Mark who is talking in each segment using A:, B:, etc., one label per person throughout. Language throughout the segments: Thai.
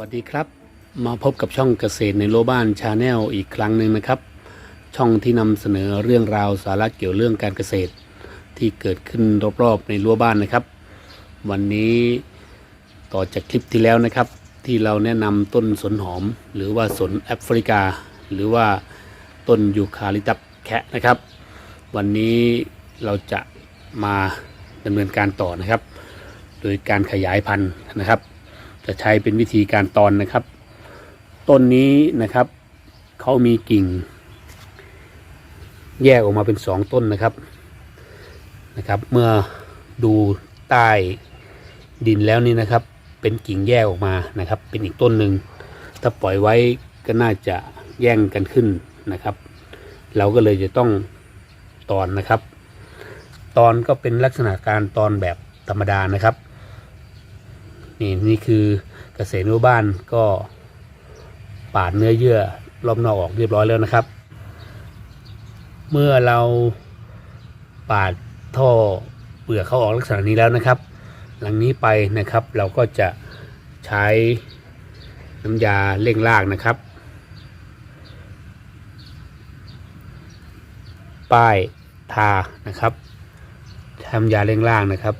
A: วัสดีครับ มาพบกับช่องเกษตรในโลบ้านชาแนลอีกครั้งหนึ่งนะครับ ช่องที่นำเสนอเรื่องราวสาระเกี่ยวเรื่องการเกษตร ที่เกิดขึ้นรอบๆในรั้วบ้านนะครับ วันนี้ต่อจากคลิปที่แล้วนะครับ ที่เราแนะนำต้นสนหอม หรือว่าสนแอฟริกา หรือว่าต้นยูคาลิตัสแคะนะครับ วันนี้เราจะมาดำเนินการต่อนะครับ โดยการขยายพันธุ์นะครับ จะใช้เป็นวิธีการตอนนะครับ ต้นนี้นะครับเขามีกิ่ง แยกออกมาเป็นสองต้นนะครับนะครับ เมื่อดูใต้ดินแล้วนี่นะครับ เป็นกิ่งแยกออกมานะครับ เป็นอีกต้นหนึ่งถ้าปล่อยไว้ก็น่าจะแย่งกันขึ้นนะครับ เราก็เลยจะต้องตอนนะครับ ตอนก็เป็นลักษณะการตอนแบบธรรมดานะครับ นี่นี่คือเกษตรนุบ้านก็ปาดเนื้อเยื่อรอบนอกออกเรียบร้อยแล้วนะครับ เมื่อเราปาดท่อเปลือกเขาออกลักษณะนี้แล้วนะครับ หลังนี้ไปนะครับเราก็จะใช้น้ำยาเร่งรากนะครับ ป้ายทานะครับทำยาเร่งรากนะครับ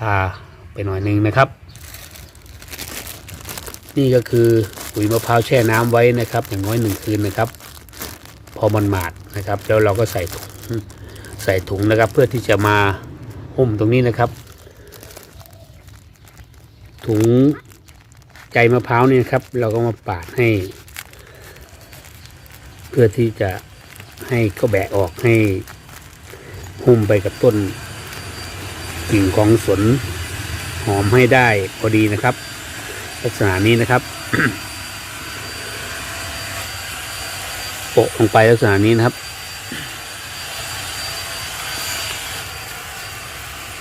A: ทาไปหน่อยหนึ่งนะครับ นี่ก็คือปุ๋ยมะพร้าวแช่น้ำไว้นะครับ อย่างน้อยหนึ่งคืนนะครับ พอมันหมาดนะครับแล้วเราก็ใส่ถุงใส่ถุงนะครับ เพื่อที่จะมาหุ้มตรงนี้นะครับ ถุงใจมะพร้าวนี่นะครับ เราก็มาปาดให้ เพื่อที่จะให้เขาแบะออกให้หุ้มไปกับต้น กิ่งของสวนหอมให้ได้พอดีนะครับ ลักษณะนี้นะครับโปะลงไปลักษณะนี้นะครับ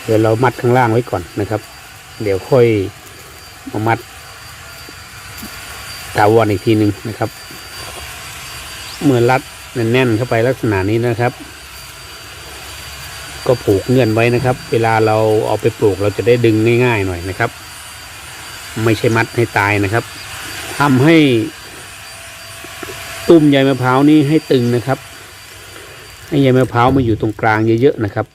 A: เดี๋ยวเรามัดข้างล่างไว้ก่อนนะครับ เดี๋ยวค่อยมามัดถาวรอีกทีหนึ่งนะครับ เมื่อรัดแน่นๆเข้าไปลักษณะนี้นะครับ ก็ผูกเงื่อนไว้นะครับ เวลาเราเอาไปปลูกเราจะได้ดึงง่าย ๆ หน่อยนะครับ ไม่ใช่มัดให้ตายนะครับทำให้ตุ้มใยมะพร้าวนี้ให้ตึงนะครับ ให้ใยมะพร้าวมาอยู่ตรงกลางเยอะๆนะครับ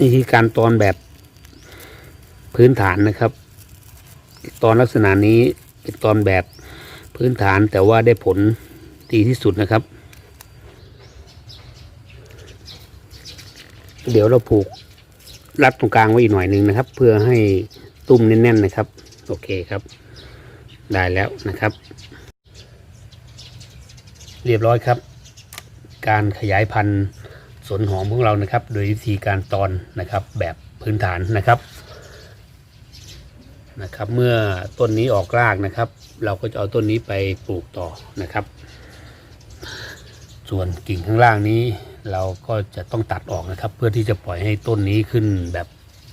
A: นี่คือการตอนแบบพื้นฐานนะครับ ตอนลักษณะนี้เป็นตอนแบบพื้นฐานแต่ว่าได้ผลดีที่สุดนะครับ เดี๋ยวเราผูกรัดตรงกลางไว้อีกหน่อยหนึ่งนะครับ เพื่อให้ตุ้มแน่นๆนะครับ โอเคครับ ได้แล้วนะครับ เรียบร้อยครับ การขยายพันธุ์ สวนหอมของเรานะครับ โดยวิธีการตอนนะครับแบบพื้นฐานนะครับนะครับ เมื่อต้นนี้ออกรากนะครับ เราก็จะเอาต้นนี้ไปปลูกต่อนะครับ ส่วนกิ่งข้างล่างนี้ เราก็จะต้องตัดออกนะครับ เพื่อที่จะปล่อยให้ต้นนี้ขึ้นแบบ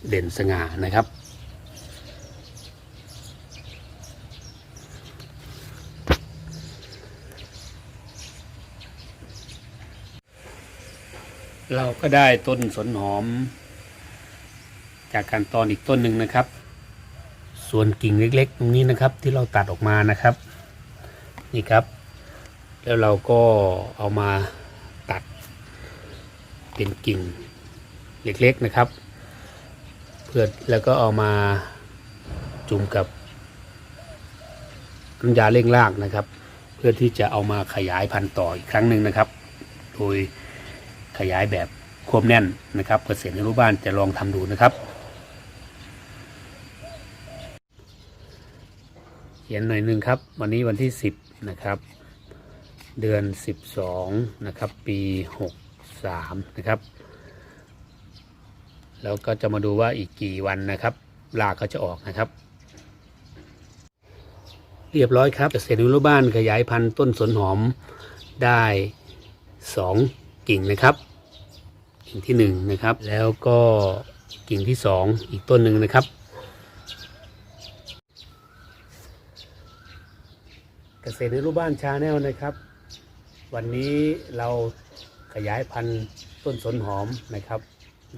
A: เด่นสง่านะครับ เราก็ได้ต้นสนหอม จากการตอนอีกต้นหนึ่งนะครับ ส่วนกิ่งเล็กๆ ตรงนี้นะครับที่เราตัดออกมานะครับ นี่ครับ แล้วเราก็เอามาตัด เป็นกิ่งเล็กๆนะครับ เพื่อแล้วก็เอามาจุ่มกับน้ำยาเร่งรากนะครับ เพื่อที่จะเอามาขยายพันธุ์ต่ออีกครั้งหนึ่งนะครับ โดย ขยายแบบควบแน่นนะครับเกษตรในรูปบ้านจะลองทำดูนะครับ เขียนหน่อยหนึ่งครับ วันนี้วันที่ 10 นะครับ เดือน 12 นะครับ ปี 63 นะครับ แล้วก็จะมาดูว่าอีกกี่วันนะครับรากก็จะออกนะครับ เรียบร้อยครับเกษตรในรูปบ้านขยายพันธุ์ต้นสนหอมได้ 2 กิ่งนะครับ กิ่งที่1นนะครับ แล้วก็กิ่งที่2อ,อีกต้นหนึ่งนะครับ เกษตรในรูปบ้านชาแนลนะครับ วันนี้เราขยายพันธุ์ต้นสนหอมนะครับ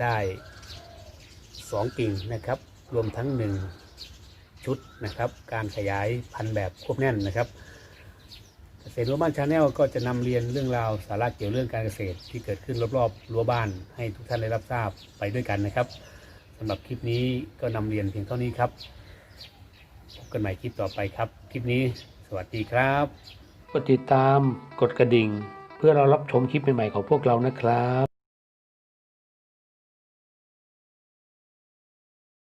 A: ได้ 2 กิ่งนะครับ รวมทั้ง 1 ชุดนะครับ การขยายพันธุ์แบบควบแน่นนะครับ เกษตรรั้วบ้านชาแนลก็จะนำเรียนเรื่องราวสาระเกี่ยวเรื่องการเกษตรที่เกิดขึ้นรอบๆรั้วบ้านให้ทุกท่านได้รับทราบไปด้วยกันนะครับสำหรับคลิปนี้ก็นำเรียนเพียงเท่านี้ครับพบกันใหม่คลิปต่อไปครับ คลิปนี้สวัสดีครับกดติดตามกดกระดิ่ง เพื่อเรารับชมคลิปใหม่ๆของพวกเรานะครับ